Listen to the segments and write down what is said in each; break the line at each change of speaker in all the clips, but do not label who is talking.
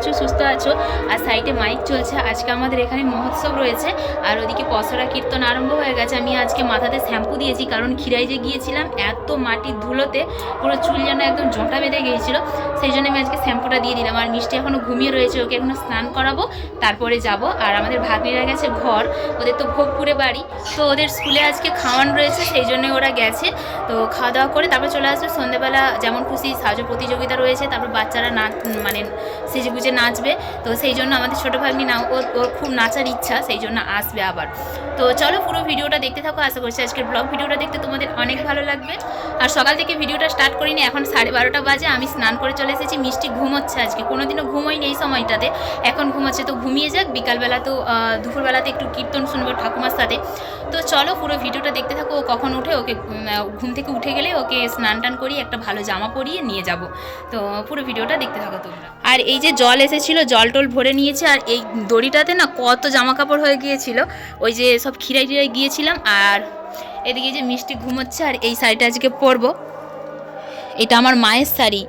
আছো, সুস্থ আছো? আর সাইডে মাইক চলছে। আজকে আমাদের এখানে মহোৎসব রয়েছে। আর ওদিকে পসরা কীর্তন আরম্ভ হয়ে গেছে। আমি আজকে মাথাতে শ্যাম্পু দিয়েছি, কারণ খিরাই যে গিয়েছিলাম, এত মাটির ধুলোতে পুরো চুল যেন একদম জোঁটা বেঁধে গিয়েছিল। সেই জন্য আমি আজকে শ্যাম্পুটা দিয়ে দিলাম। আর মিষ্টি এখনও ঘুমিয়ে রয়েছে, ওকে এখনও স্নান করাবো। তারপরে যাব। আর আমাদের ভাগ্নিরা গেছে ঘর। ওদের তো ভোগপুরে বাড়ি। তো ওদের স্কুলে আজকে খাওয়ান রয়েছে, সেই জন্য ওরা গেছে। তো খাওয়া দাওয়া করে তারপরে চলে আসবে। সন্ধ্যেবেলা যেমন খুশি সাজো প্রতিযোগিতা রয়েছে, তারপর বাচ্চারা না মানে সেজে গুজে নাচবে, তো সেই জন্য আমাদের ছোটো ভাগ্নি না, ওর ওর খুব নাচার ইচ্ছা, সেই জন্য আসবে আবার। তো চলো পুরো ভিডিওটা দেখতে থাকো, আশা করছি আজকের ব্লগ ভিডিওটা দেখতে তোমাদের অনেক ভালো লাগবে। আর সকাল থেকে ভিডিওটা স্টার্ট করিনি, এখন সাড়ে বারোটা বাজে, আমি স্নান করে চলে এসেছি, মিষ্টি ঘুমোচ্ছে আজকে। কোনোদিনও ঘুমোয়নি এই সময়টাতে, এখন ঘুমোচ্ছে, তো ঘুমিয়ে যাক, বিকালবেলা তো দুপুরবেলাতে একটু কীর্তন শুনব ঠাকুমার সাথে। তো চলো পুরো ভিডিওটা দেখতে থাকো, ও কখন উঠে, ওকে ঘুম থেকে উঠে গেলে ওকে স্নান টান করিয়ে একটা ভালো জামা পরিয়ে নিয়ে যাব। তো পুরো ভিডিওটা দেখতে থাকো তোমরা। আর এই যে জল এসেছিল, জল টল ভরে নিয়েছে আর এই দড়িটাতে না কত জামা কাপড় হয়ে গিয়েছিল। ওই যে সব খিরাই টিরাই গিয়েছিলাম আর এদিকে যে মিষ্টি ঘুমোচ্ছে আর এই শাড়িটা আজকে পরবো। এটা আমার মায়ের শাড়ি।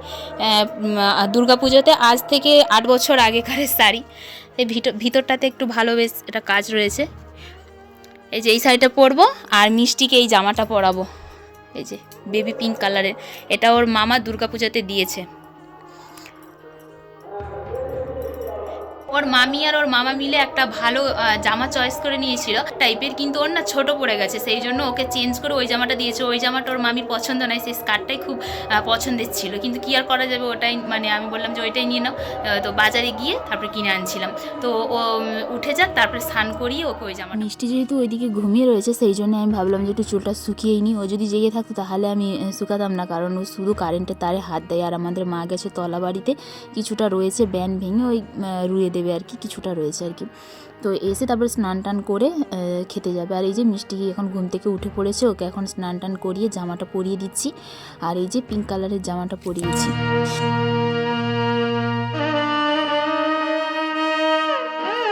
পুজোতে আজ থেকে আট বছর আগেকারের শাড়ি। এই ভিতর ভিতরটাতে একটু ভালো বেশ এটা কাজ রয়েছে। এই যে এই শাড়িটা পরবো আর মিষ্টিকে এই জামাটা পরাবো। এই যে বেবি পিঙ্ক কালারের। এটা ওর মামা দুর্গাপূজাতে দিয়েছে। ওর মামি আর ওর মামা মিলে একটা ভালো জামা চয়েস করে নিয়েছিল। টাইপের কিন্তু ওর না ছোট পড়ে গেছে, সেই জন্য ওকে চেঞ্জ করে ওই জামাটা দিয়েছে। ওই জামাটা ওর মামির পছন্দ নয়, সেই স্কার্টটাই খুব পছন্দের ছিল। কিন্তু কি আর করা যাবে ওটাই মানে আমি বললাম যে ওইটাই নিয়ে নাও। তো বাজারে গিয়ে তারপরে কিনে আনছিলাম। তো ও উঠে যাক, তারপরে স্নান করিয়ে ওকে ওই জামা
মিষ্টি যেহেতু ওইদিকে ঘুমিয়ে রয়েছে, সেই জন্য আমি ভাবলাম যে একটু চুলটা শুকিয়েই নিই। ও যদি জেগে থাকতো, তাহলে আমি শুকাতাম না। কারণ ও শুধু কারেন্টের তারে হাত দেয়। আর আমাদের মা গেছে তলা বাড়িতে কিছুটা রয়েছে ব্যান ভেঙে ওই রুয়ে দেবে। আর কি, কিছুটা রয়েছে আর কি। তো এসে তারপর স্নান টান করে খেতে যাবে। আর এই যে মিষ্টি এখন ঘুম থেকে উঠে পড়েছে, ওকে এখন স্নান টান করিয়ে জামাটা পরিয়ে দিচ্ছি। আর এই যে পিঙ্ক কালারের জামাটা পরিয়েছি।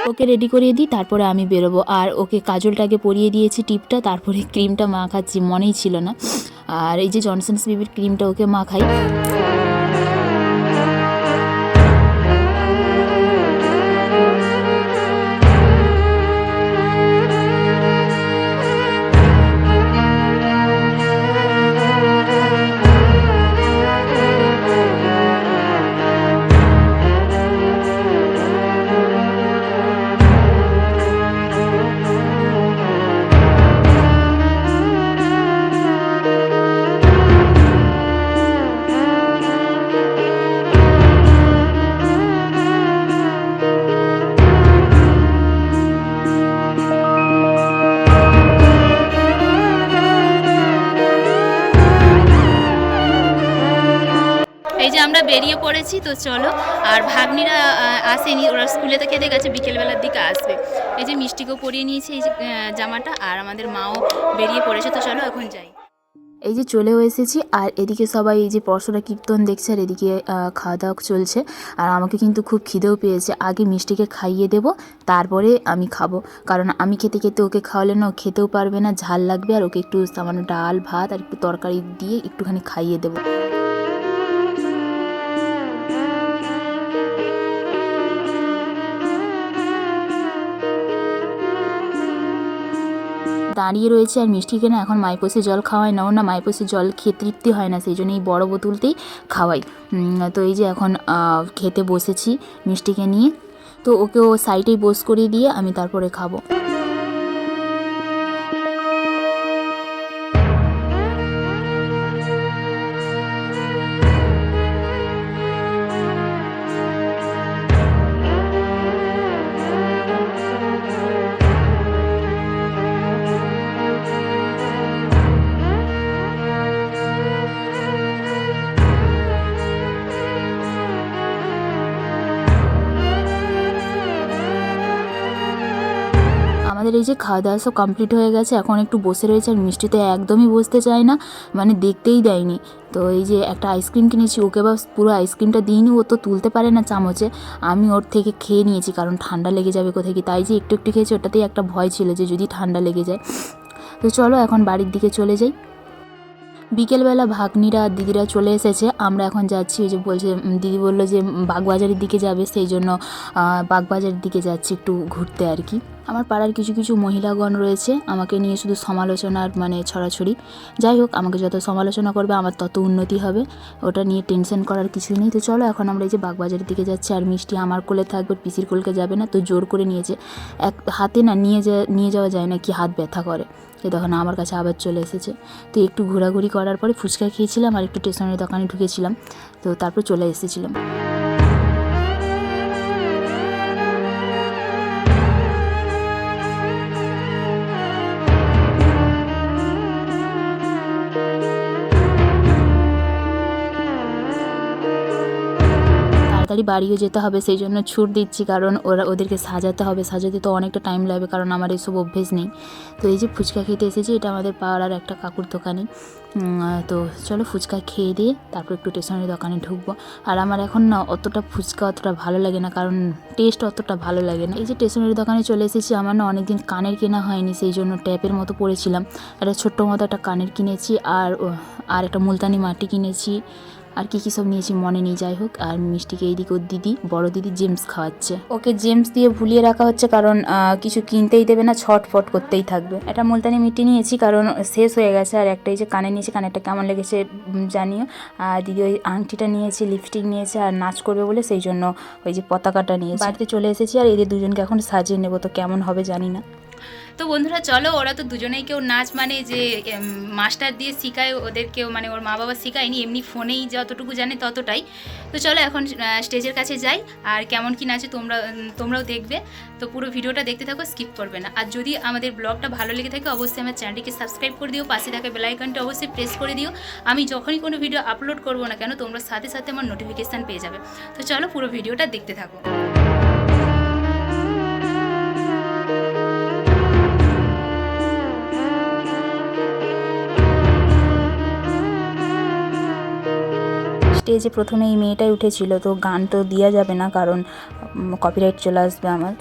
ওকে রেডি করিয়ে দিই, তারপরে আমি বেরোবো। আর ওকে কাজলটাকে পরিয়ে দিয়েছি টিপটা, তারপরে ক্রিমটা মাখাচ্ছি মনেই ছিল না। আর এই যে জনসন্স বেবির ক্রিমটা ওকে মাখাই
এই যে আমরা বেরিয়ে পড়েছি, তো চলো। আর ভাগ্নিরা আসেনি, ওরা স্কুলে তো খেতে গেছে, বিকেলবেলার দিকে আসবে। এই যে মিষ্টিকেও পরিয়ে নিয়েছে, এই জামাটা, আর আমাদের মাও বেরিয়ে পড়েছে, তো চলো এখন যাই।
এই যে চলেও এসেছি, আর এদিকে সবাই এই যে পরশরা কীর্তন দেখছে, আর এদিকে খাওয়া দাওয়া চলছে। আর আমাকে কিন্তু খুব খিদেও পেয়েছে, আগে মিষ্টিকে খাইয়ে দেব, তারপরে আমি খাব। কারণ আমি খেতে খেতে ওকে খাওয়ালে না খেতেও পারবে না, ঝাল লাগবে, আর ওকে একটু সামান্য ডাল, ভাত, আর একটু তরকারি দিয়ে একটুখানি খাইয়ে দেবো। দাঁড়িয়ে রয়েছে আর মিষ্টিকে না এখন মাইপোসে জল খাওয়াই না, ও না মাইপোসে জল খেয়ে তৃপ্তি হয় না, সেই জন্য এই বড়ো বোতলতেই খাওয়াই। তো এই যে এখন খেতে বসেছি মিষ্টিকে নিয়ে। তো ওকে ও সাইডেই বোস করিয়ে দিয়ে আমি তারপরে খাব। আমাদের এই যে খাওয়া দাওয়া সব কমপ্লিট হয়ে গেছে, এখন একটু বসে রয়েছে আর মিষ্টি তো একদমই বসতে চায় না মানে দেখতেই দেয়নি। তো এই যে একটা আইসক্রিম কিনেছি, ওকে বা পুরো আইসক্রিমটা দিইনি, ও তো তুলতে পারে না চামচে, আমি ওর থেকে খেয়ে নিয়েছি, কারণ ঠান্ডা লেগে যাবে কোথায় কি তাই যে একটু একটু খেয়েছি, ওটাতেই একটা ভয় ছিল যে যদি ঠান্ডা লেগে যায়। তো চলো এখন বাড়ির দিকে চলে যাই। বিকেলবেলা ভাগ্নিরা আর দিদিরা চলে এসেছে। আমরা এখন যাচ্ছি ওই যে বলছে দিদি বলল যে বাগবাজারের দিকে যাবে, সেই জন্য বাগবাজারের দিকে যাচ্ছি একটু ঘুরতে আর কি। আমার পাড়ার কিছু কিছু মহিলাগণ রয়েছে, আমাকে নিয়ে শুধু সমালোচনার মানে ছড়াছড়ি। যাই হোক, আমাকে যত সমালোচনা করবে, আমার তত উন্নতি হবে। ওটা নিয়ে টেনশন করার কিছুই নেই। তো চলো, এখন আমরা এই যে বাগবাজারের দিকে যাচ্ছি, আর মিষ্টি আমার কোলে থাকবে, পিসির কোলকে যাবে না, তো জোর করে নিয়েছে এক হাতে না, নিয়ে যা, নিয়ে যাওয়া যায় না, কি হাত ব্যথা করে। তো তখন আমার কাছে আবার চলে এসেছে। তো একটু ঘোরাঘুরি করার পরে ফুচকা খেয়েছিলাম আর একটু স্টেশনের দোকানে ঢুকেছিলাম। তো তারপর চলে এসেছিলাম। তাড়াতাড়ি বাড়িও যেতে হবে, সেই জন্য ছুট দিচ্ছি কারণ ওরা ওদেরকে সাজাতে হবে। সাজাতে তো অনেকটা টাইম লাগবে কারণ আমার এইসব অভ্যেস নেই। তো এই যে ফুচকা খেতে এসেছি, এটা আমাদের পাড়ার একটা কাকুর দোকানে। তো চলো ফুচকা খেয়ে দিয়ে তারপর একটু স্টেশনের দোকানে ঢুকবো। আর আমার এখন না অতটা ফুচকা অতটা ভালো লাগে না, কারণ টেস্ট অতটা ভালো লাগে না। এই যে স্টেশনের দোকানে চলে এসেছি, আমার না অনেকদিন কানের কেনা হয়নি, সেই জন্য ট্যাপের মতো পড়েছিলাম একটা ছোট্ট মতো একটা কানের কিনেছি, আর আর একটা মুলতানি মাটি কিনেছি। আর কি কি সব নিয়েছি মনে নেই, যাই হোক। আর মিষ্টিকে এইদিকে ওর দিদি, বড় দিদি জেমস খাওয়াচ্ছে। ওকে জেমস দিয়ে ভুলিয়ে রাখা হচ্ছে কারণ কিছু কিনতেই দেবে না, ছটফট করতেই থাকবে। এটা মুলতানি মিষ্টি নিয়েছি কারণ শেষ হয়ে গেছে আর একটা এই যে কানে নিয়েছি, কানেরটা কেমন লেগেছে জানিও। আর দিদি ওই আংটিটা নিয়েছে লিপস্টিক নিয়েছে আর নাচ করবে বলে সেই জন্য ওই যে পতাকাটা নিয়েছে। বাড়িতে চলে এসেছি আর এদের দুজনকে এখন সাজিয়ে নেব, তো কেমন হবে জানি না।
তো বন্ধুরা, চলো ওরা তো দুজনেই কেউ নাচ মানে যে মাস্টার দিয়ে শেখায় ওদেরকেও মানে ওর মা বাবা শেখায়নি, এমনি ফোনেই যতটুকু জানে ততটাই। তো চলো এখন স্টেজের কাছে যাই, আর কেমন কি নাচে তোমরা তোমরাও দেখবে। তো পুরো ভিডিওটা দেখতে থাকো, স্কিপ করবে না। আর যদি আমাদের ব্লগটা ভালো লেগে থাকে, অবশ্যই আমার চ্যানেলটিকে সাবস্ক্রাইব করে দিও, পাশে থাকা বেলাইকনটা অবশ্যই প্রেস করে দিও। আমি যখনই কোনো ভিডিও আপলোড করব না কেন, তোমরা সাথে সাথে আমার নোটিফিকেশান পেয়ে যাবে। তো চলো পুরো ভিডিওটা দেখতে থাকো।
স্টেজে প্রথমে এই মেয়েটাই উঠেছিল, তো গান তো দেওয়া যাবে না, কারণ কপিরাইট চলে আসবে আমার।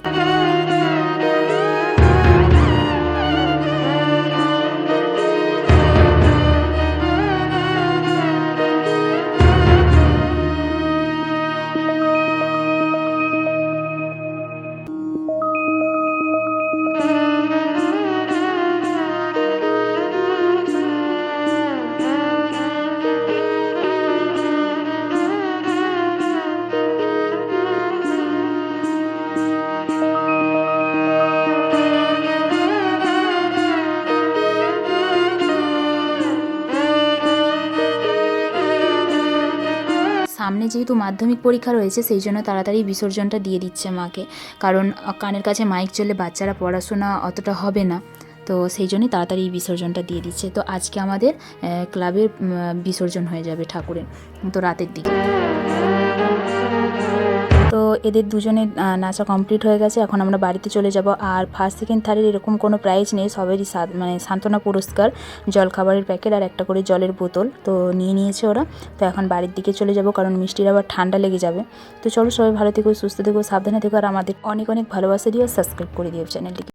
যেহেতু মাধ্যমিক পরীক্ষা রয়েছে, সেই জন্য তাড়াতাড়ি বিসর্জনটা দিয়ে দিচ্ছে মাকে। কারণ কানের কাছে মাইক চলে বাচ্চারা পড়াশোনা অতটা হবে না। তো সেই জন্যই তাড়াতাড়ি বিসর্জনটা দিয়ে দিচ্ছে। তো আজকে আমাদের ক্লাবের বিসর্জন হয়ে যাবে ঠাকুরের। তো রাতের দিকে। তো এদের দুজনের নাচা কমপ্লিট হয়ে গেছে। এখন আমরা বাড়িতে চলে যাব। আর ফার্স্ট সেকেন্ড থার্ডের এরকম কোনো প্রাইজ নেই। সবেরই মানে সান্ত্বনা পুরস্কার জলখাবারের প্যাকেট আর একটা করে জলের বোতল তো নিয়ে নিয়েছে ওরা। তো এখন বাড়ির দিকে চলে যাব কারণ মিষ্টির আবার ঠান্ডা লেগে যাবে। তো চলো সবাই ভালো থেকো, সুস্থ থেকো, সাবধানে থেকো। আর আমাদের অনেক অনেক ভালোবাসা দিও। সাবস্ক্রাইব করে দিও চ্যানেলটিকে